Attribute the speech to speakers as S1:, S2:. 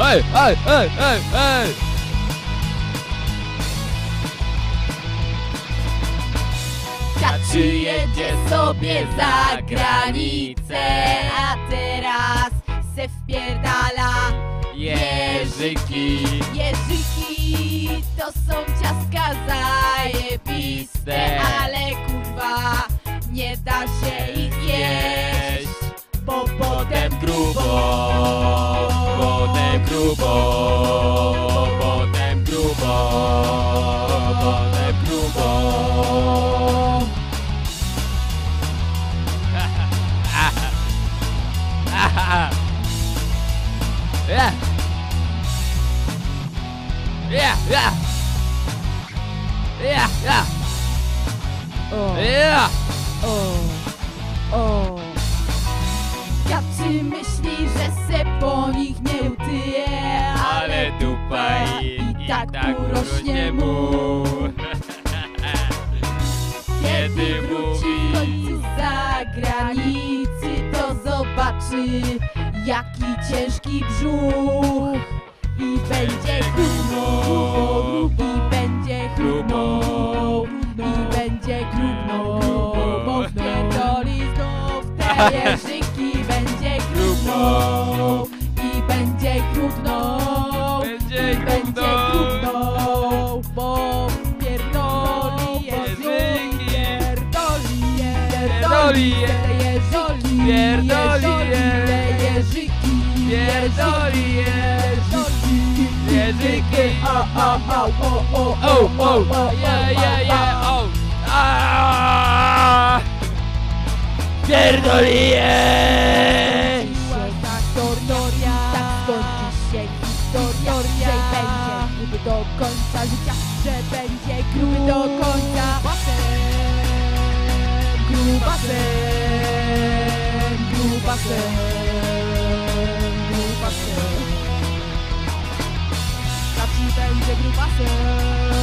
S1: Ej, ej, ej, ej, ej!
S2: Taczy jedzie sobie za granicę A teraz se wpierdala
S1: Jerzyki
S2: Jerzyki to są ciastka zajebiste Potem grubo
S1: Potem grubo Potem grubo Yeah. Yeah, yeah. Yeah, yeah. Yeah.
S2: Kaczy myśli, że se po nich nie utyje
S1: Ale dupa i,
S2: i tak urośnie mu. Kiedy wróci w końcu z zagranicy To zobaczy jaki ciężki brzuch. I będzie chrupnął I będzie chrupnął I będzie chrupnął. Bo wpierdoli znów te jeżyki Pierdoli jeżyki Pierdoli
S1: je.
S2: jeżyki
S1: Pierdoli
S2: jeżyki
S1: Jeżyki
S2: O, o, o, o, o,
S1: Oh, oh, yeah, yeah, yeah, oh Ah! Pierdoli
S2: Tak historia, tak skończy się historia, że będzie gruby do końca życia, że będzie gruby do końca. Grupação, grupação Cativeiro de grupação